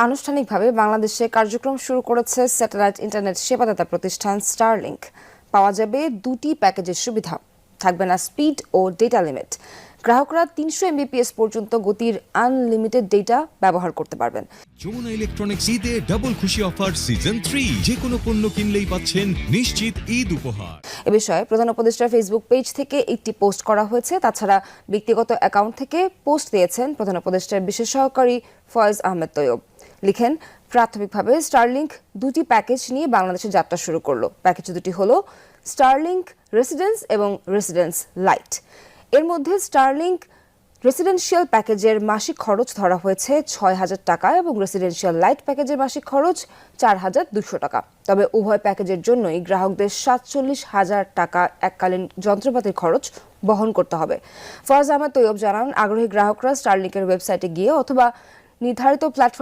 আনুষ্ঠানিকভাবে বাংলাদেশে কার্যক্রম শুরু করেছে স্যাটেলাইট ইন্টারনেট সেবাদাতা প্রতিষ্ঠান স্টারলিংক পাওয়া যাবে দুটি প্যাকেজের সুবিধা। থাকবে না স্পিড ও ডেটা লিমিট। গ্রাহকরা তিনশো এমবিপিএস পর্যন্ত গতির আনলিমিটেড ডেটা ব্যবহার করতে পারবেন। যমুনা ইলেকট্রনিক্স ঈদে ডাবল খুশি অফার সিজন থ্রি যে কোনো পণ্য কিনলেই পাচ্ছেন নিশ্চিত ঈদ উপহার। এ বিষয়ে প্রধান উপদেষ্টার ফেসবুক পেজ থেকে একটি পোস্ট করা হয়েছে। তাছাড়া ব্যক্তিগত অ্যাকাউন্ট থেকে পোস্ট দিয়েছেন প্রধান উপদেষ্টার বিশেষ সহকারী ফয়েজ আহমেদ তৈয়ব। লিখেন, প্রাথমিকভাবে স্টারলিংক দুটি প্যাকেজ নিয়ে বাংলাদেশে যাত্রা শুরু করল। প্যাকেজ দুটি হলো স্টারলিংক রেসিডেন্স এবং রেসিডেন্স লাইটের মধ্যে স্টারলিংক রেসিডেন্সিয়াল প্যাকেজের মাসিক খরচ ধরা হয়েছে ছয় হাজার টাকা এবং রেসিডেন্সিয়াল লাইট প্যাকেজের মাসিক খরচ চার হাজার দুশো টাকা। তবে উভয় প্যাকেজের জন্যই গ্রাহকদের সাতচল্লিশ হাজার টাকা এককালীন যন্ত্রপাতির খরচ বহন করতে হবে। ফরাজ আহমেদ তৈয়ব জানান, আগ্রহী গ্রাহকরা স্টারলিংকের ওয়েবসাইটে গিয়ে অথবা নির্ধারিত প্ল্যাটফর্মে